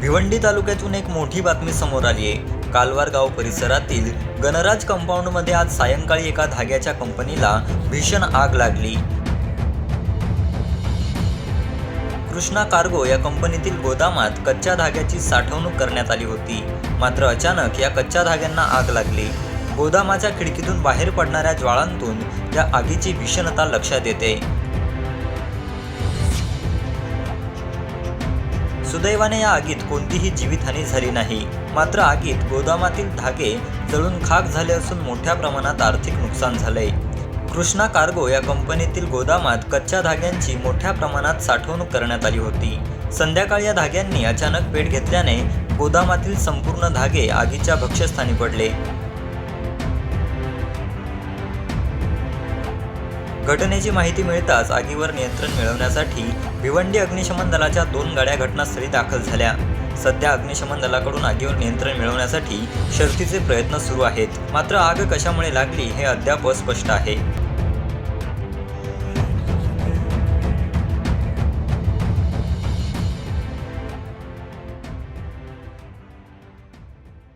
भिवंडी तालुक्यातून एक मोठी बातमी समोर आली आहे. कालवार गाव परिसरातील गणराज कंपाऊंडमध्ये आज सायंकाळी एका धाग्याच्या कंपनीला भीषण आग लागली. कृष्णा कार्गो या कंपनीतील गोदामात कच्च्या धाग्याची साठवणूक करण्यात आली होती. मात्र अचानक या कच्च्या धाग्यांना आग लागली. गोदामाच्या खिडकीतून बाहेर पडणाऱ्या ज्वाळांतून या आगीची भीषणता लक्षात येते. सुदैवाने या आगीत कोणतीही जीवितहानी झाली नाही. मात्र आगीत गोदामातील धागे जळून खाक झाले असून मोठ्या प्रमाणात आर्थिक नुकसान झालंय. कृष्णा कार्गो या कंपनीतील गोदामात कच्च्या धाग्यांची मोठ्या प्रमाणात साठवणूक करण्यात आली होती. संध्याकाळी या धाग्यांनी अचानक पेट घेतल्याने गोदामातील संपूर्ण धागे आगीच्या भक्ष्यस्थानी पडले. घटनेची माहिती मिळताच आगीवर नियंत्रण मिळवण्यासाठी भिवंडी अग्निशमन दलाच्या दोन गाड्या घटनास्थळी दाखल झाल्या. सध्या अग्निशमन दलाकडून आगीवर नियंत्रण मिळवण्यासाठी शर्थीचे प्रयत्न सुरू आहेत. मात्र आग कशामुळे लागली हे अद्याप स्पष्ट आहे.